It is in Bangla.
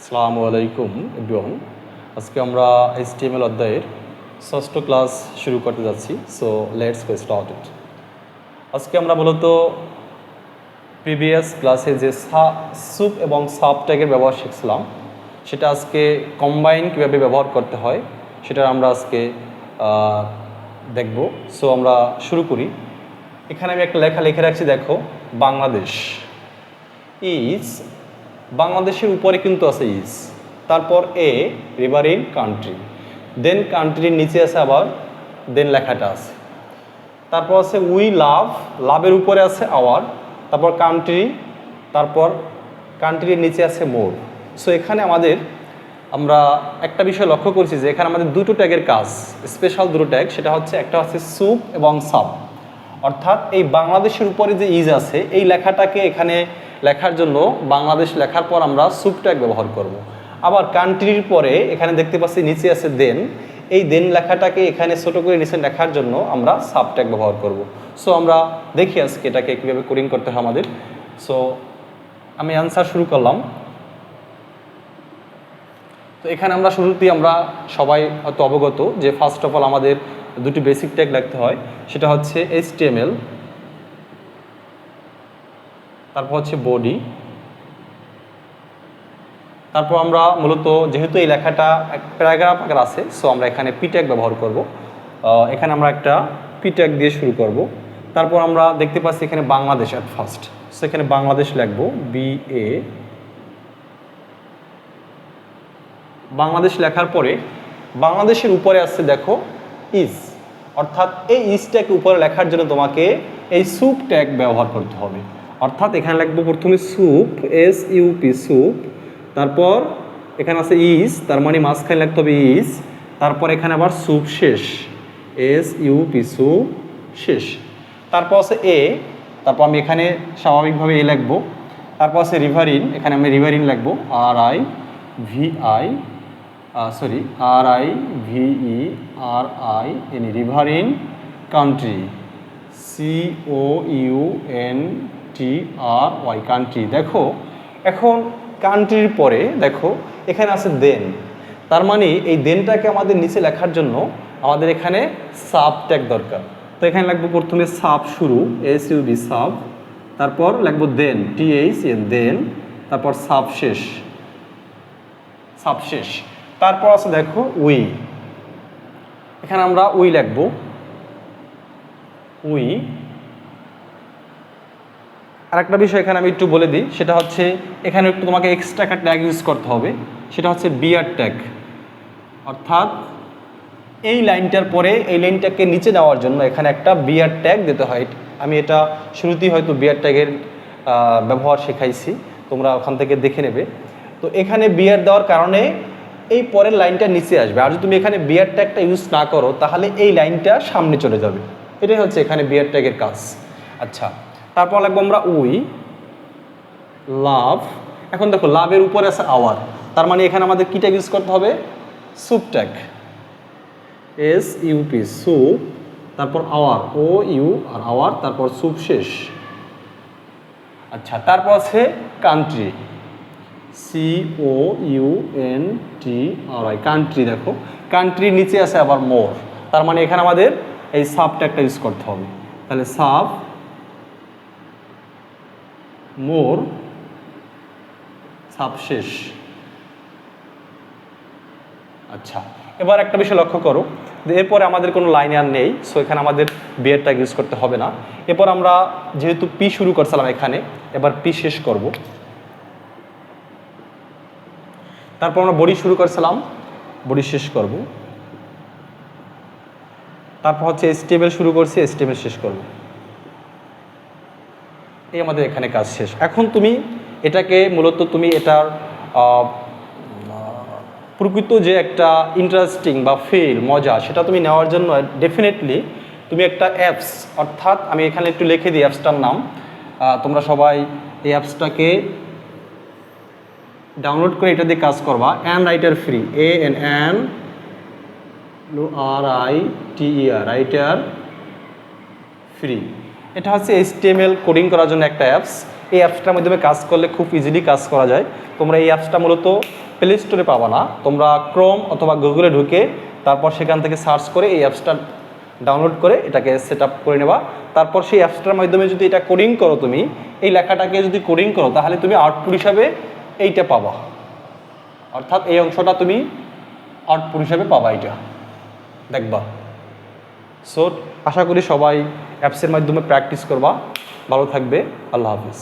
আসসালামু আলাইকুম এভরিওয়ান আজকে আমরা এইচটিএমএল অধ্যায়ের ষষ্ঠ ক্লাস শুরু করতে যাচ্ছি so let's go start it আজকে আমরা মূলত প্রিভিয়াস ক্লাসে যে সুপ এবং সাব ট্যাগের ব্যবহার শিখছিলাম, সেটা আজকে কম্বাইন কীভাবে ব্যবহার করতে হয় সেটা আমরা আজকে দেখব। সো আমরা শুরু করি। এখানে আমি একটা লেখা লিখে রাখছি, দেখো, বাংলাদেশ ইজ বাংলাদেশের উপরে কিন্তু আছে ইজ তারপর a river in country then কান্ট্রির নিচে আছে আবার দেন লেখাটা আছে। তারপর আছে উই লাভ লাভের উপরে আছে আওয়ার তারপর কান্ট্রি তারপর কান্ট্রির নিচে আছে মোর সো এখানে আমাদের, আমরা একটা বিষয় লক্ষ্য করছি যে এখানে আমাদের দুটো ট্যাগের কাজ স্পেশাল দুটো ট্যাগ সেটা হচ্ছে একটা হচ্ছে সুপ এবং সাপ অর্থাৎ এই বাংলাদেশের উপরে যে ইজ আছে, এই লেখাটাকে এখানে লেখার জন্য বাংলাদেশ লেখার পর আমরা সুপ ট্যাগ ব্যবহার করব। আবার কান্ট্রির পরে এখানে দেখতে পাচ্ছি নিচে আছে দেন এই দেন লেখাটাকে এখানে ছোট করে নিচে লেখার জন্য আমরা সাব ট্যাগ ব্যবহার করব। সো আমরা দেখি আজকে এটাকে কীভাবে কোডিং করতে হয় আমাদের সো আমি অ্যান্সার শুরু করলাম তো এখানে আমরা শুরুতেই আমরা সবাই হয়তো অবগত যে ফার্স্ট অফ অল আমাদের দুটি বেসিক ট্যাগ লিখতে হয় সেটা হচ্ছে এইচটিএমএল তারপর হচ্ছে বডি তারপর আমরা মূলত যেহেতু এই লেখাটা প্যারাগ্রাফ আকার আছে সো আমরা এখানে পি ট্যাগ ব্যবহার করব। এখানে আমরা একটা পি ট্যাগ দিয়ে শুরু করব। তারপর আমরা দেখতে পাচ্ছি এখানে বাংলাদেশ অ্যাট ফার্স্ট সো এখানে বাংলাদেশ লিখব বি এ বাংলাদেশ লেখার পরে বাংলাদেশের উপরে আসছে দেখো ইজ অর্থাৎ এই ইজ ট্যাগ উপরে লেখার জন্য তোমাকে এই সুপ ট্যাগ ব্যবহার করতে হবে। অর্থাৎ এখানে লিখব প্রথমে সুপ এস ইউপি সুপ তারপর এখানে আছে ইজ তার মানে মাঝখানে লিখতে হবে ইজ তারপর এখানে আবার সুপ শেষ এস ইউপি সুপ শেষ। তারপর আছে এ তারপর আমি এখানে স্বাভাবিকভাবে এ লিখব। তারপর আছে রিভারিন এখানে আমি রিভারিন লিখব R I V I sorry R I V E R I N riverine country C O U N T R Y country দেখো, এখন কান্ট্রির পরে দেখো, এখানে আছে দেন তার মানে এই দেনটাকে আমাদের নিচে লেখার জন্য আমাদের এখানে সাব ট্যাগ দরকার। তো এখানে লাগবো প্রথমে সাব শুরু এস ইউ বি সাব তারপর লাগবো দেন টি এইচ এন দেন তারপর সাব শেষ। সাব শেষ। তারপর আছে দেখো উই এখানে আমরা উই লিখব উই আর একটা বিষয় এখানে আমি একটু বলে দিই, সেটা হচ্ছে এখানে একটু তোমাকে এক্সট্রা একটা ট্যাগ ইউজ করতে হবে, সেটা হচ্ছে বিয়ার ট্যাগ অর্থাৎ এই লাইনটার পরে এই লাইনটাকে নিচে নেওয়ার জন্য এখানে একটা বিয়ার ট্যাগ দিতে হয়। আমি এটা শুরুতেই হয়তো বিয়ার ট্যাগের ব্যবহার শেখাইছি, তোমরা ওখান থেকে দেখে নেবে। তো এখানে বিয়ার দেওয়ার কারণে এই পরের লাইনটা নিচে আসবে। আর যদি তুমি এখানে বিয়ার ট্যাগটা ইউজ না করো, তাহলে এই লাইনটা সামনে চলে যাবে। এটাই হচ্ছে এখানে বিয়ার ট্যাগের কাজ। আচ্ছা তারপর লাগবো আমরা উই, লাভ। এখন দেখো, লাভের উপরে আছে আওয়ার। তার মানে এখানে আমাদের কী ট্যাগ ইউজ করতে হবে? Sup tag S U P sup, তারপর our O U R our, তারপর সুপ শেষ। আচ্ছা তারপর আছে country C O U N T R I country দেখো। কান্ট্রির নিচে আছে আবার মোর তার মানে এখানে আমাদের এই সাব ট্যাগটা ইউজ করতে হবে। তাহলে সাব মোর সাবশেষ। আচ্ছা এবার একটা বিষয় লক্ষ্য করো। এরপরে আমাদের কোনো লাইন আর নেই সো এখানে আমাদের বিয়ের ট্যাগ ইউজ করতে হবে না। এরপর আমরা যেহেতু পি শুরু করছিলাম এখানে, এবার পি শেষ করব। তারপর আমরা বডি শুরু করছিলাম, বডি শেষ করব। তারপর হচ্ছে এসটিএমএল শুরু করছি এসটিএমএল শেষ করব। এই আমাদের এখানে কাজ শেষ। এখন তুমি এটাকে মূলত তুমি এটার প্রকৃত যে একটা ইন্টারেস্টিং বা ফিল মজা, সেটা তুমি নেওয়ার জন্য ডেফিনেটলি তুমি একটা অ্যাপস অর্থাৎ আমি এখানে একটু লিখে দিই অ্যাপসটার নাম। তোমরা সবাই এই অ্যাপসটাকে ডাউনলোড করে এটা দিয়ে কাজ করবা। An writer free A N an R I T R writer free এটা হচ্ছে এইচটিএমএল কোডিং করার জন্য একটা অ্যাপস এই অ্যাপসটার মাধ্যমে কাজ করলে খুব ইজিলি কাজ করা যায়। তোমরা এই অ্যাপসটা মূলত প্লে স্টোরে পাবা না। তোমরা ক্রোম অথবা গুগলে ঢুকে তারপর সেখান থেকে সার্চ করে এই অ্যাপসটা ডাউনলোড করে এটাকে সেট করে নেবা। তারপর সেই অ্যাপসটার মাধ্যমে যদি এটা কোডিং করো তুমি, এই লেখাটাকে যদি কোডিং করো, তাহলে তুমি আউটপুট হিসাবে এইটা পাবা। অর্থাৎ এই অংশটা তুমি আউটপুট হিসাবে পাবা এটা দেখবা। সো আশা করি সবাই অ্যাপসের মাধ্যমে প্র্যাকটিস করবা। ভালো থাকবে। আল্লাহ হাফিজ।